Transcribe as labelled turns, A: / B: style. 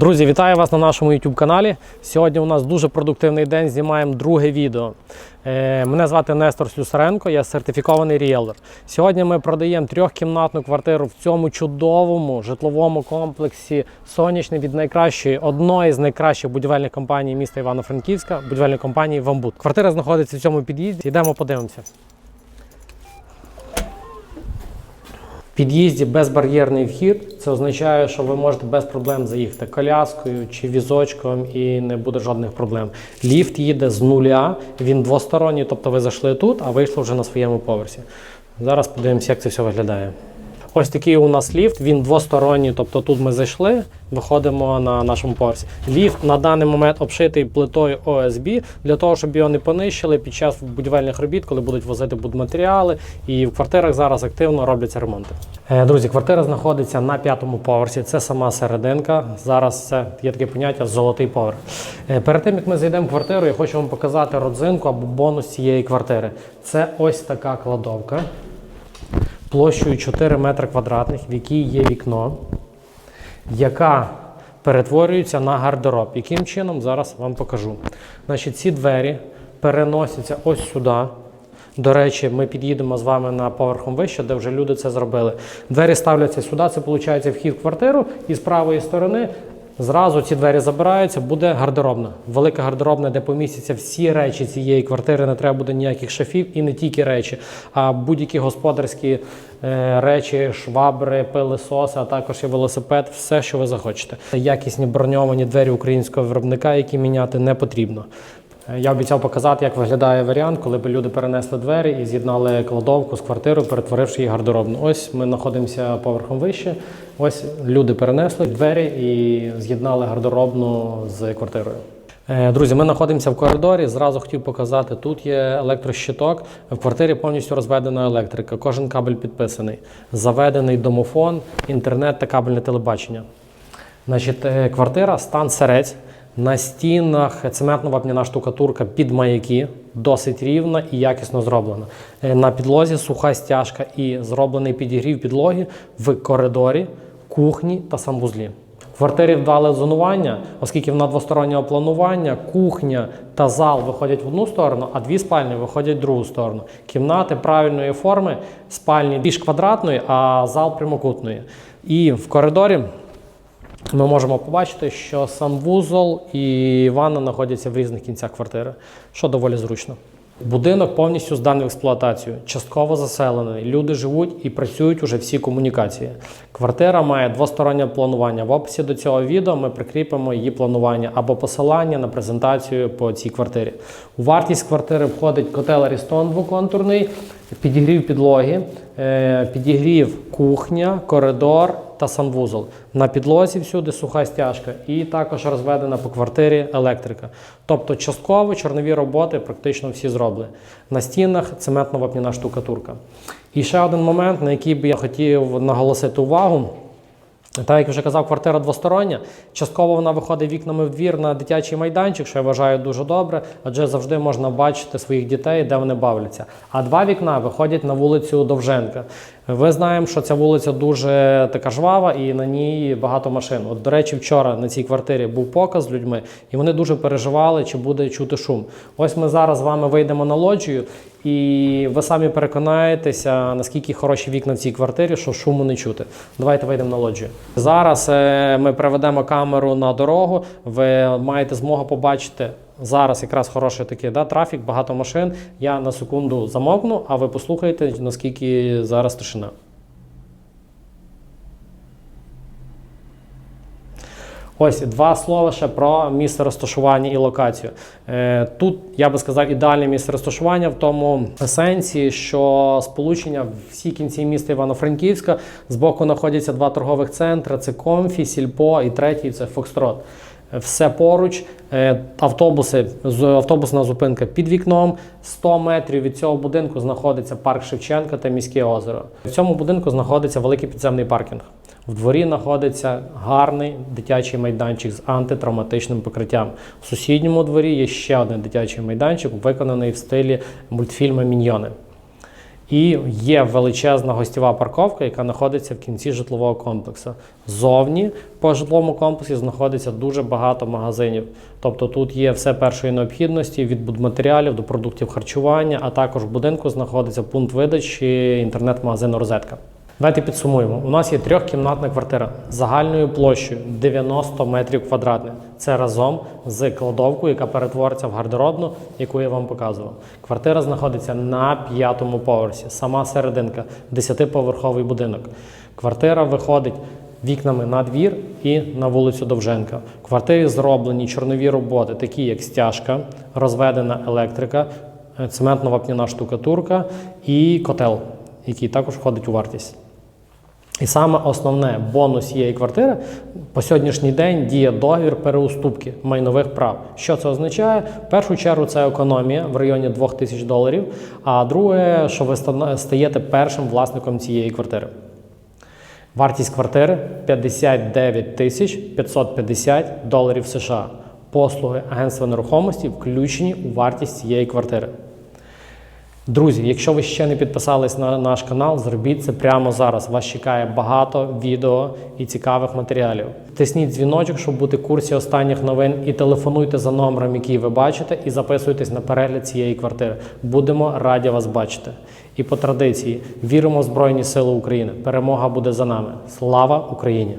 A: Друзі, вітаю вас на нашому YouTube каналі. Сьогодні у нас дуже продуктивний день. Знімаємо друге відео. Е, Мене звати Нестор Слюсаренко, я сертифікований ріелтор. Сьогодні ми продаємо трьохкімнатну квартиру в цьому чудовому житловому комплексі Сонячний від найкращої одної з найкращих будівельних компаній міста Івано-Франківська, будівельної компанії Вамбут. Квартира знаходиться в цьому під'їзді. Йдемо подивимося. Під'їзді безбар'єрний вхід. Це означає, що ви можете без проблем заїхати коляскою чи візочком і не буде жодних проблем. Ліфт їде з нуля, він двосторонній, тобто ви зайшли тут, а вийшли вже на своєму поверсі. Зараз подивимося, як це все виглядає. Ось такий у нас ліфт, він двосторонній, тобто тут ми зайшли, виходимо на нашому поверсі. Ліфт на даний момент обшитий плитою ОСБ для того, щоб його не понищили під час будівельних робіт, коли будуть возити будматеріали. І в квартирах зараз активно робляться ремонти. Е, Друзі, квартира знаходиться на п'ятому поверсі. Це сама серединка. Зараз це є таке поняття золотий поверх. Е, Перед тим як ми зайдемо в квартиру, я хочу вам показати родзинку або бонус цієї квартири. Це ось така кладовка площею 4 метри квадратних, в якій є вікно, яка перетворюється на гардероб. Яким чином зараз вам покажу. Значить, ці двері переносяться ось сюди. До речі, ми під'їдемо з вами на поверхом вище, де вже люди це зробили. Двері ставляться сюди, це виходить вхід в квартиру, і з правої сторони зразу ці двері забираються, буде гардеробна. Велика гардеробна, де помістяться всі речі цієї квартири, не треба буде ніяких шафів і не тільки речі, а будь-які господарські е, речі, швабри, пилисоси, а також і велосипед, все, що ви захочете. Якісні броньовані двері українського виробника, які міняти не потрібно. Е, Я обіцяв показати, як виглядає варіант, коли б люди перенесли двері і з'єднали кладовку з квартирою, перетворивши її гардеробну. Ось ми знаходимося поверхом вище. Ось люди перенесли двері і з'єднали гардеробну з квартирою. Е, Друзі, ми знаходимося в коридорі. Зразу хотів показати, тут є електрощиток. В квартирі повністю розведена електрика. Кожен кабель підписаний. Заведений домофон, інтернет та кабельне телебачення. Значить, е, квартира стан серець. На стінах цементно-вапняна штукатурка під маяки, досить рівна і якісно зроблена. Е, На підлозі суха стяжка і зроблений підігрів підлоги в коридорі, кухні та санвузлі. В квартирі вдале зонування, оскільки вона двостороннього планування, кухня та зал виходять в одну сторону, а дві спальні виходять в другу сторону. Кімнати правильної форми, спальні більш квадратної, а зал прямокутної. І в коридорі ми можемо побачити, що санвузол і ванна знаходяться в різних кінцях квартири, що доволі зручно. Будинок повністю зданий в експлуатацію, частково заселений. Люди живуть і працюють уже всі комунікації. Квартира має двостороннє планування. В описі до цього відео ми прикріпимо її планування або посилання на презентацію по цій квартирі. У вартість квартири входить котел Арістон двоконтурний, підігрів підлоги, е, підігрів кухня, коридор та санвузол. На підлозі всюди суха стяжка і також розведена по квартирі електрика. Тобто частково чорнові роботи практично всі зроблені. На стінах цементно-вапняна штукатурка. І ще один момент, на який би я хотів наголосити увагу. Так, як вже казав, квартира двостороння. Частково вона виходить вікнами в двір на дитячий майданчик, що я вважаю дуже добре, адже завжди можна бачити своїх дітей, де вони бавляться. А два вікна виходять на вулицю Довженка. Ви знаємо, що ця вулиця дуже така жвава і на ній багато машин. От, до речі, вчора на цій квартирі був показ з людьми, і вони дуже переживали, чи буде чути шум. Ось ми зараз з вами вийдемо на лоджію, і ви самі переконаєтеся, наскільки хороші вікна в цій квартирі, що шуму не чути. Давайте вийдемо на лоджію. Зараз е, ми приведемо камеру на дорогу. Ви маєте змогу побачити. Зараз якраз хороший такий да, трафік, багато машин. Я на секунду замовкну, а ви послухайте, наскільки зараз тишина. Ось два слова ще про місце розташування і локацію. Е, Тут я би сказав ідеальне місце розташування в тому сенсі, що сполучення всі кінці міста Івано-Франківська збоку знаходяться два торгових центри: це Комфі, Сільпо і третій це Фокстрот. Все поруч, Е, автобуси, автобусна зупинка під вікном. 100 метрів від цього будинку знаходиться парк Шевченка та міське озеро. В цьому будинку знаходиться великий підземний паркінг. В дворі знаходиться гарний дитячий майданчик з антитравматичним покриттям. В сусідньому дворі є ще один дитячий майданчик, виконаний в стилі мультфільму Міньйони. І є величезна гостєва парковка, яка знаходиться в кінці житлового комплексу. Зовні по житловому комплексі знаходиться дуже багато магазинів. Тобто тут є все першої необхідності від будматеріалів до продуктів харчування, а також в будинку знаходиться пункт видачі інтернет-магазину Розетка. Давайте підсумуємо. У нас є трьохкімнатна квартира з загальною площею 90 метрів квадратних. Це разом з кладовкою, яка перетвориться в гардеробну, яку я вам показував. Квартира знаходиться на п'ятому поверсі, сама серединка, 10-поверховий будинок. Квартира виходить вікнами на двір і на вулицю Довженка. В квартирі зроблені чорнові роботи, такі як стяжка, розведена електрика, е, цементно-вапняна штукатурка і котел, який також входить у вартість. І саме основне бонус цієї квартири по сьогоднішній день діє договір переуступки майнових прав. Що це означає? В першу чергу це економія в районі 2000 доларів. А друге, що ви стаєте першим власником цієї квартири. Вартість квартири 59 тисяч 550 доларів США. Послуги агентства нерухомості включені у вартість цієї квартири. Друзі, якщо ви ще не підписались на наш канал, зробіть це прямо зараз. Вас чекає багато відео і цікавих матеріалів. Тисніть дзвіночок, щоб бути в курсі останніх новин, і телефонуйте за номером, який ви бачите, і записуйтесь на перегляд цієї квартири. Будемо раді вас бачити. І по традиції віримо в Збройні Сили України. Перемога буде за нами. Слава Україні!